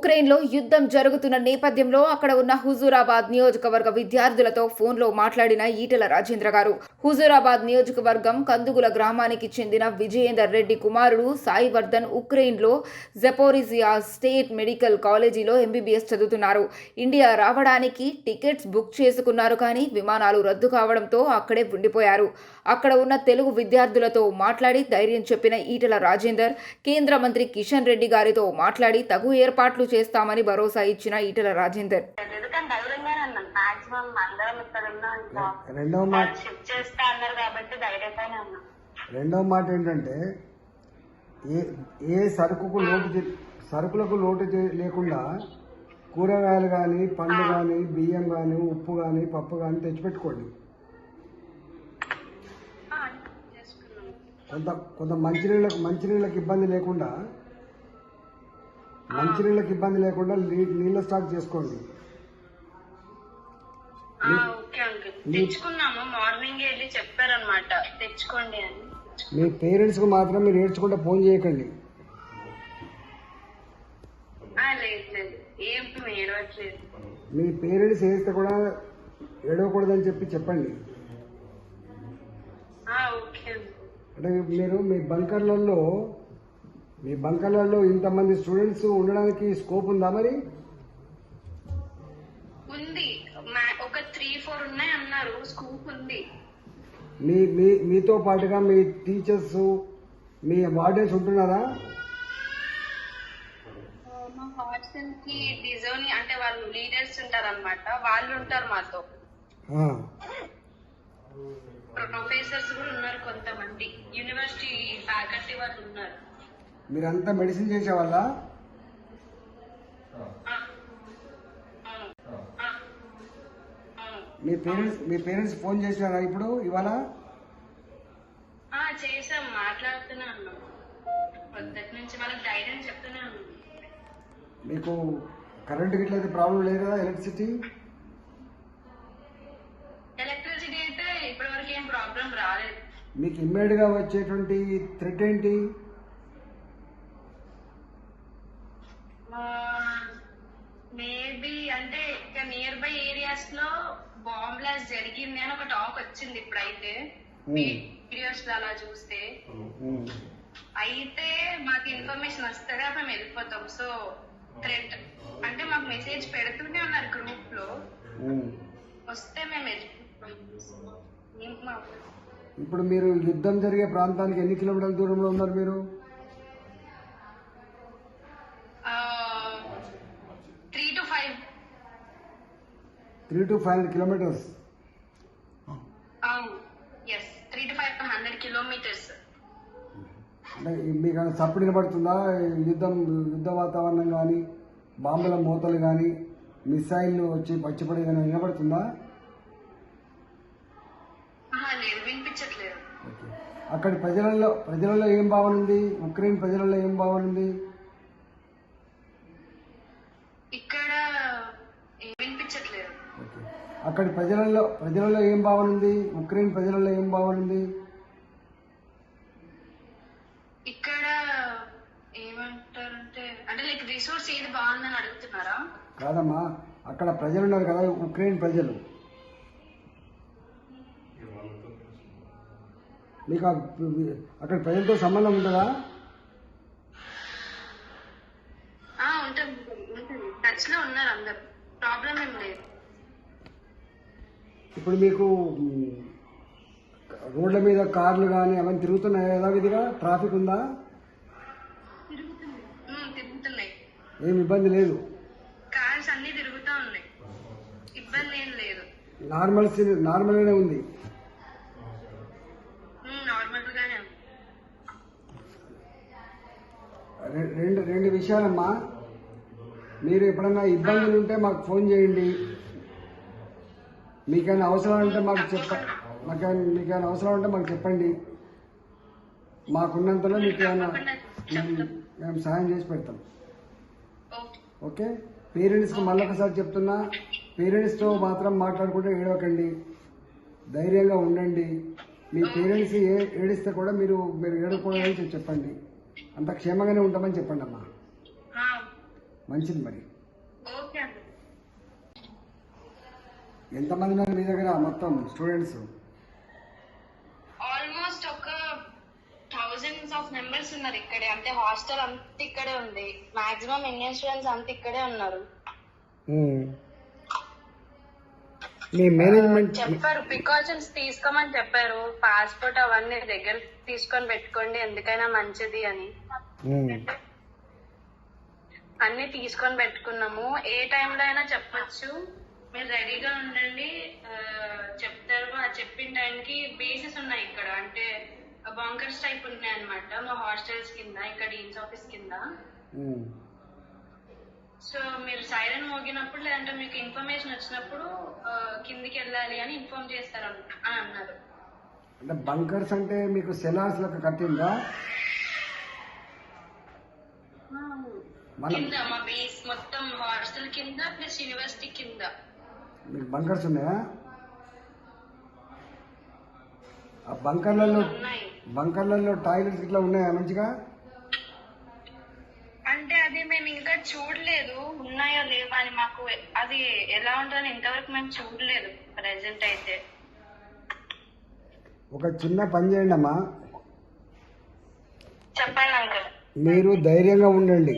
ఉక్రెయిన్లో యుద్ధం జరుగుతున్న నేపథ్యంలో అక్కడ ఉన్న హుజూరాబాద్ నియోజకవర్గ విద్యార్థులతో ఫోన్లో మాట్లాడిన ఈటెల రాజేంద్ర గారు. హుజూరాబాద్ నియోజకవర్గం కందుగుల గ్రామానికి చెందిన విజయేందర్ రెడ్డి కుమారుడు సాయివర్ధన్ ఉక్రెయిన్లో జెపోరిజియా స్టేట్ మెడికల్ కాలేజీలో ఎంబీబీఎస్ చదువుతున్నారు. ఇండియా రావడానికి టికెట్స్ బుక్ చేసుకున్నారు కానీ విమానాలు రద్దు కావడంతో అక్కడే ఉండిపోయారు. అక్కడ ఉన్న తెలుగు విద్యార్థులతో మాట్లాడి ధైర్యం చెప్పిన ఈటెల రాజేందర్ కేంద్ర మంత్రి కిషన్ రెడ్డి గారితో మాట్లాడి తగు ఏర్పాట్లు చేస్తామని భరోసా ఇచ్చిన ఈటెల రాజేందర్. రెండవ మాట రెండవ మాట ఏంటంటే ఏ ఏ సరుకుకు లోటు చే- సరుకులకు లోటు చే- లేకుండా కూరగాయలు కానీ పండ్లు కానీ బియ్యం కానీ ఉప్పు కానీ పప్పు కానీ తెచ్చిపెట్టుకోండి. కొంత కొంత మంచినీళ్ళకు మంచినీళ్ళకి ఇబ్బంది లేకుండా మంచినీళ్ళకి ఇబ్బంది లేకుండా నీళ్ళ స్టాక్ చేసుకోండి. తెచ్చుకున్నాము మార్నింగ్ వెళ్ళి చెప్పారనమాట తెచ్చుకోండి అని. మీ పేరెంట్స్కి మాత్రం మీరు ఏడ్చుకుంటే ఫోన్ చేయకండి. మీ పేరెంట్స్ వేస్తే కూడా ఏడవకూడదని చెప్పి చెప్పండి. అంటే మీరు మీ బంకర్లలో మీ బంకర్లలో ఇంతమంది స్టూడెంట్స్ ఉండడానికి స్కోప్ ఉందా మరి? ఉంది. ఒక త్రీ ఫోర్ ఉన్నాయి అన్నారు. స్కూప్ ఉంది. మీ మీ మీతో పాటుగా మీ టీచర్స్ మీ వార్డెన్స్ ఉంటున్నారా? ఆ, మా హాస్టల్కి డిజైన్ అంటే వాళ్ళు లీడర్స్ ఉంటారన్నమాట. వాళ్ళు ఉంటారు మాతో. ప్రొఫెసర్స్ కూడా ఉన్నారు కొంతమంది. యూనివర్సిటీ ఫ్యాకల్టీ వాళ్ళు ఉన్నారు. మీరంతా మెడిసిన్ చేసే వాళ్ళ ఆ, అవును ఆ, అవును మీ పేరెంట్స్ మీ పేరెంట్స్ ఫోన్ చేసినారా ఇప్పుడు ఇవాళ? చేసాం మాట్లాడుతూనే ఉన్నాం పొద్దుటి నుంచి వాళ్ళకి ధైర్యం చెప్తూనే ఉన్నాం మీకు కరెంట్ గిట్ల అయితే ప్రాబ్లం లేదు కదా ఎలక్ట్రిసిటీ? ఎలక్ట్రిసిటీ అయితే ఇప్పటివరకు ఏం ప్రాబ్లం రాలేదు. మీకు ఇమ్మీడియట్గా వచ్చేటువంటి థ్రెట్ ఏంటి? మేబీ అంటే ఇక నియర్ బై ఏరియాస్లో బాంబ్ బ్లాస్ట్ జరిగింది అని ఒక టాక్ వచ్చింది ఇప్పుడైతే. వీడియోస్లో అలా చూస్తే. ఉమ్. అయితే మాకు ఇన్ఫర్మేషన్ వస్తుంది మేము వెళ్ళిపోతాం. సో థ్రెట్ అంటే మాకు మెసేజ్ పెడుతూనే ఉన్నారు గ్రూప్లో. ఉమ్. వస్తే మేము వెళ్ళిపోతాం. ఇప్పుడు మీరు యుద్ధం జరిగే ప్రాంతానికి ఎన్ని కిలోమీటర్ల దూరంలో ఉన్నారు మీరు? Three two five. Three two five hundred kilometres yes three two five hundred kilometres. అంటే మీకు ఏమైనా చప్పుడు వినబడుతుందా? యుద్ధం యుద్ధ వాతావరణం కానీ బాంబుల మూతలు కానీ మిసైళ్ళు వచ్చి పచ్చిపడి కానీ వినబడుతుందా. అక్కడి ప్రజలలో ప్రజలలో ఏం భావన ఉంది? ఉక్రెయిన్ ప్రజలలో ఏం భావన ఉంది ఇక్కడ ఏం వినిపించట్లేదు ఓకే. అక్కడి ప్రజలలో ప్రజలలో ఏం భావన ఉంది? ఉక్రెయిన్ ప్రజలలో ఏం భావన ఉంది? ఇక్కడ ఏమంటారంటే అంటే లైక్ రిసోర్స్ ఏది బాగుందని అడుగుతున్నారా? కాదమ్మా అక్కడ ప్రజలు ఉన్నారు కదా ఉక్రెయిన్ ప్రజలు. మీకు అక్కడ ప్రజలతో సంబంధం ఉంటుందా? ఉంటుంది ఉంటుంది. టచ్లో ఉన్నారు అందరు. ప్రాబ్లం ఏం లేదు. ఇప్పుడు మీకు రోడ్ల మీద కార్లు కానీ అవన్నీ తిరుగుతున్నాయి యథావిధిగా? ట్రాఫిక్ ఉందా? ఏం ఇబ్బంది లేదు. కార్స్ అన్ని తిరుగుతూ ఉన్నాయి. ఇబ్బంది ఏం లేదు. నార్మల్ సి- నార్మల్గానే ఉంది. నార్మల్ గానే ఉంది. రె- రెండు రెండు విషయాలమ్మా. మీరు ఎప్పుడన్నా ఇబ్బందులు ఉంటే మాకు ఫోన్ చేయండి. మీకైనా అవసరం ఉంటే మాకు చెప్ప మాకైనా మీకైనా అవసరం ఉంటే మాకు చెప్పండి. మాకున్నంతలో మీకు ఏమైనా మేము మేము సహాయం చేసి పెడతాం. ఓకే? పేరెంట్స్కి మళ్ళొకసారి చెప్తున్నా పేరెంట్స్తో మాత్రం మాట్లాడుకుంటే ఏడవకండి. ధైర్యంగా ఉండండి. మీ పేరెంట్స్ ఏ ఏడిస్తే కూడా మీరు మీరు ఏడకూడదని చెప్పి చెప్పండి. అంత క్షేమంగానే ఉంటామని చెప్పండి అమ్మా మంచిది మరి. ఎంతమంది ఉన్నారు మీ దగ్గర మొత్తం స్టూడెంట్స్? ఆల్మోస్ట్ ఒక థౌజండ్స్ ఆఫ్ మెంబర్స్ ఉన్నారు ఇక్కడే. అంటే హాస్టల్ అంతా ఇక్కడే ఉంది. మాక్సిమం ఇండియన్ స్టూడెంట్స్ అంతా ఇక్కడే ఉన్నారు. మీ మేనేజ్మెంట్ చెప్పారు. ప్రికాషన్స్ తీసుకోమని చెప్పారు. పాస్పోర్ట్ అవన్నీ దగ్గర తీసుకొని పెట్టుకోండి. ఎందుకైనా మంచిది అని. అన్ని తీసుకొని పెట్టుకున్నాము. ఏ టైంలో అయినా చెప్పొచ్చు. మీరు రెడీగా ఉండండి. చెప్తారు ఆ చెప్పిన టైంకి బేసెస్ ఉన్నాయి ఇక్కడ. అంటే బాంకర్స్ టైప్ ఉన్నాయి అనమాట మా హాస్టల్స్ కింద ఇక్కడ డీన్స్ ఆఫీస్ కింద. సో మీరు సైరన్ మోగినప్పుడు లేదంటే మీకు ఇన్ఫర్మేషన్ వచ్చినప్పుడు కిందికి వెళ్ళాలి అని ఇన్ఫార్మ్ చేస్తారు అని అన్నారు. అంటే బంకర్స్ అంటే మీకు సెలార్స్ లెక్క కట్టిందా? కింద మా బేస్ మొత్తం హాస్టల్ కింద ప్లస్ యూనివర్సిటీ కింద. మీకు బంకర్స్ ఉన్నాయా? ఆ బంకర్లలో బంకర్లలో టాయిలెట్స్ ఇట్లా ఉన్నాయా మంచిగా? అంటే అది మేము ఇంకా చూడలేదు. ఉన్నాయో లేవో అని మాకు అది ఎలా ఉంటుందని ఇంతవరకు మేము చూడలేదు ప్రెసెంట్ అయితే. ఒక చిన్న పని చేయండి అమ్మా చెప్పండి అంకల్. మీరు ధైర్యంగా ఉండండి.